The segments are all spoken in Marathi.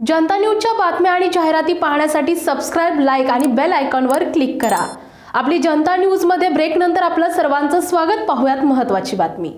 जनता न्यूजच्या बातम्या आणि जाहिराती पाहण्यासाठी सबस्क्राईब लाईक आणि बेल आयकॉनवर क्लिक करा. आपली जनता न्यूजमध्ये ब्रेकनंतर आपलं सर्वांचं स्वागत. पाहूयात महत्त्वाची बातमी.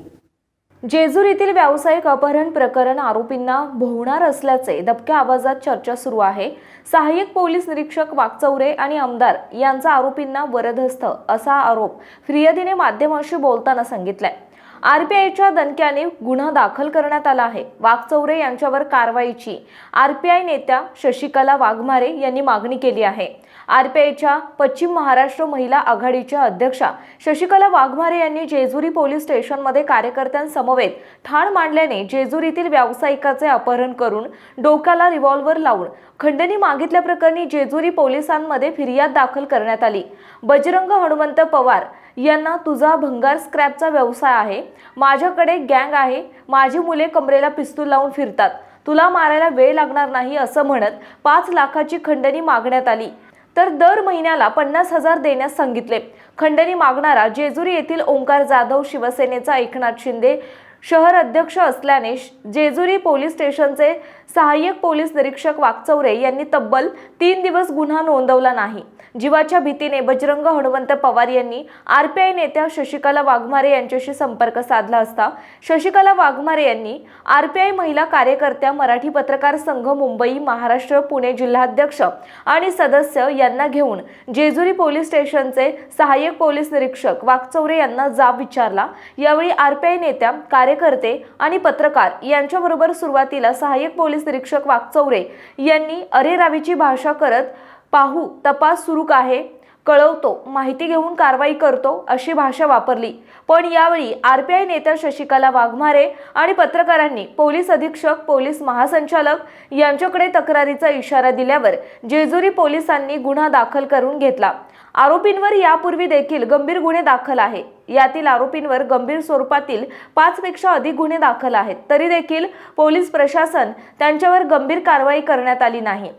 जेजूर येथील व्यावसायिक अपहरण प्रकरण आरोपींना भोवणार असल्याचे दबक्या आवाजात चर्चा सुरू आहे. सहाय्यक पोलीस निरीक्षक वाकचौरे आणि आमदार यांचा आरोपींना वरदहस्त असा आरोप फिर्यादीने माध्यमांशी बोलताना सांगितलाय. आरपीआयच्या दणक्याने गुन्हा दाखल करण्यात आला आहे. वाघचौरे यांच्यावर कारवाईची. आरपीआय नेत्या शशिकला वाघमारे यांनी मागणी केली आहे. आरपीआयच्या पश्चिम महाराष्ट्र महिला आघाडीच्या अध्यक्षा शशिकला वाघमारे यांनी जेजुरी पोलीस स्टेशनमध्ये कार्यकर्त्यांसमवेत ठाण मांडल्याने जेजुरीतील व्यावसायिकाचे अपहरण करून डोक्याला रिव्हॉल्व्हर लावून खंडणी मागितल्याप्रकरणी जेजुरी पोलिसांमध्ये फिर्याद दाखल करण्यात आली. बजरंग हनुमंत पवार यांना तुझा भंगार स्क्रॅपचा व्यवसाय आहे. माझ्याकडे गँग आहे. माझी मुले कमरेला पिस्तूल लावून फिरतात. तुला मारायला वेळ लागणार नाही असं म्हणत पाच लाखाची खंडणी मागण्यात आली. तर दर महिन्याला पन्नास हजार देण्यास सांगितले. खंडणी मागणारा जेजुरी येथील ओंकार जाधव शिवसेनेचा एकनाथ शिंदे शहर अध्यक्ष असल्याने जेजुरी पोलीस स्टेशनचे सहाय्यक पोलीस निरीक्षक वाकचौरे यांनी तब्बल तीन दिवस गुन्हा नोंदवला नाही. जीवाच्या भीतीने बजरंग हनुमंत पवार यांनी आरपीआय नेत्या शशिकला वाघमारे यांच्याशी संपर्क साधला असता शशिकला वाघमारे यांनी आरपीआय महिला कार्यकर्त्या मराठी पत्रकार संघ मुंबई महाराष्ट्र पुणे जिल्हाध्यक्ष आणि सदस्य यांना घेऊन जेजुरी पोलीस स्टेशनचे सहाय्यक पोलीस निरीक्षक वाकचौरे यांना जाब विचारला. यावेळी आरपीआय नेत्या कार्यकर्ते आणि पत्रकार यांच्याबरोबर सुरुवातीला सहाय्यक पोलीस निरीक्षक वागचौरे यांनी अरेरावीची भाषा करत पाहू तपास सुरू आहे कळवतो माहिती घेऊन कारवाई करतो अशी भाषा वापरली. पण यावेळी आरपीआय नेत्या शशिकला वाघमारे आणि पत्रकारांनी पोलीस अधीक्षक पोलीस महासंचालक यांच्याकडे तक्रारीचा इशारा दिल्यावर जेजुरी पोलिसांनी गुन्हा दाखल करून घेतला. आरोपींवर यापूर्वी देखील गंभीर गुन्हे दाखल आहे. यातील आरोपींवर गंभीर स्वरूपातील पाचपेक्षा अधिक गुन्हे दाखल आहेत. तरी देखील पोलीस प्रशासन त्यांच्यावर गंभीर कारवाई करण्यात आली नाही.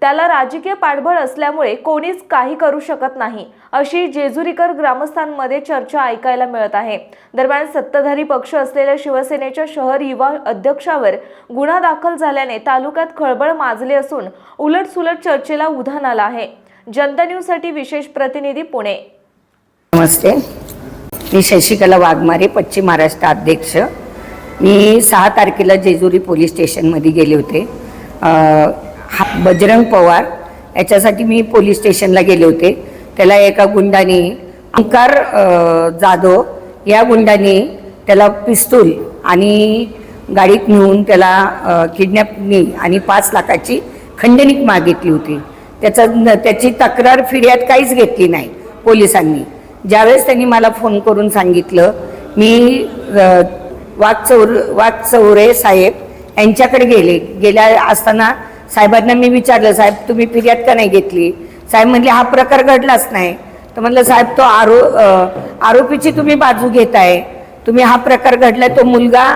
त्याला राजकीय पाठबळ असल्यामुळे कोणीच काही करू शकत नाही अशी जेजुरीकर ग्रामस्थांमध्ये चर्चा ऐकायला मिळत आहे. दरम्यान सत्ताधारी पक्ष असलेल्या शिवसेनेच्या शहर युवा अध्यक्षावर गुन्हा दाखल झाल्याने तालुक्यात खळबळ माजली असून उलटसुलट चर्चेला उधाण आलं आहे. जनता न्यूजसाठी विशेष प्रतिनिधी पुणे. नमस्ते. मी शशिकला वाघमारे पश्चिम महाराष्ट्र अध्यक्ष. मी सहा तारखेला जेजुरी पोलीस स्टेशनमध्ये गेले होते. हा बजरंग पवार याच्यासाठी मी पोलीस स्टेशनला गेले होते. त्याला एका गुंडाने अंकार जाधव या गुंडाने त्याला पिस्तूल आणि गाडीत नेऊन त्याला किडनॅपनी आणि पाच लाखाची खंडणीक मागितली होती. त्याचा त्याची तक्रार फिर्याद काहीच घेतली नाही पोलिसांनी. ज्यावेळेस त्यांनी मला फोन करून सांगितलं मी वाघचौर वाघचौरे साहेब यांच्याकडे गेले. गेल्या असताना साहेबांना मी विचारलं साहेब तुम्ही फिर्याद का नाही घेतली? साहेब म्हणले हा प्रकार घडलाच नाही. तर म्हणलं साहेब तो आरो आरोपीची तुम्ही बाजू घेताय. तुम्ही हा प्रकार घडलाय तो मुलगा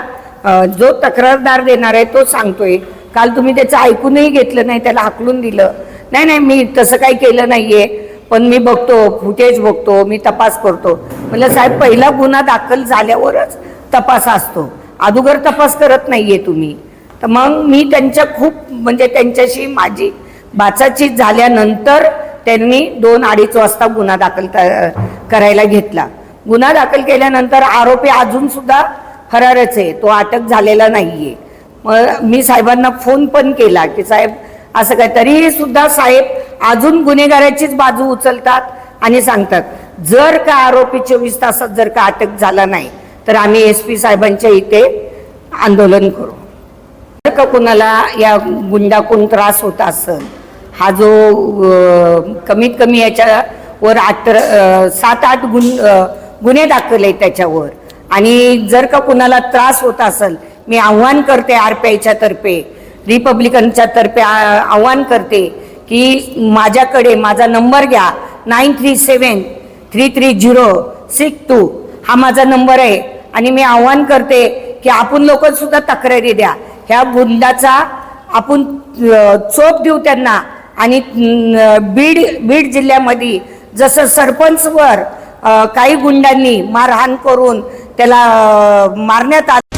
जो तक्रारदार देणार आहे तो सांगतोय. काल तुम्ही त्याचं ऐकूनही घेतलं नाही त्याला हाकलून दिलं. नाही नाही मी तसं काही केलं नाहीये. पण मी बघतो फुटेज बघतो मी तपास करतो. म्हणलं साहेब पहिला गुन्हा दाखल झाल्यावरच तपास असतो. अगोदर तपास करत नाहीये तुम्ही. तर मग मी त्यांच्या खूप म्हणजे त्यांच्याशी माझी बाचाची झाल्यानंतर त्यांनी दोन अडीच वाजता गुन्हा दाखल करायला घेतला. गुन्हा दाखल केल्यानंतर आरोपी अजून सुद्धा फरारच आहे. तो अटक झालेला नाहीये. मग मी साहेबांना फोन पण केला की साहेब असं काय तरीही सुद्धा साहेब अजून गुन्हेगाराचीच बाजू उचलतात आणि सांगतात जर का आरोपी चोवीस तासात जर का अटक झाला नाही तर आम्ही एस पी साहेबांच्या इथे आंदोलन करू. जर का कुणाला या गुंडाकून त्रास होत असेल हा जो कमीत कमी याच्यावर आठ सात आठ गुन गुन्हे दाखल आहे त्याच्यावर. आणि जर का कुणाला त्रास होत असेल मी आव्हान करते आर पी आयच्या तर्फे रिपब्लिकनच्या तर्फे आव्हान करते की माझ्याकडे माझा नंबर घ्या. Nine three seven three three zero six two हा माझा नंबर आहे. आणि मी आव्हान करते की आपण लोकसुद्धा तक्रारी द्या. ह्या गुंडाचा आपण चोप देऊ त्यांना. आणि बीड बीड जिल्ह्यामध्ये जसं सरपंचवर काही गुंडांनी मारहाण करून त्याला मारण्यात आलं.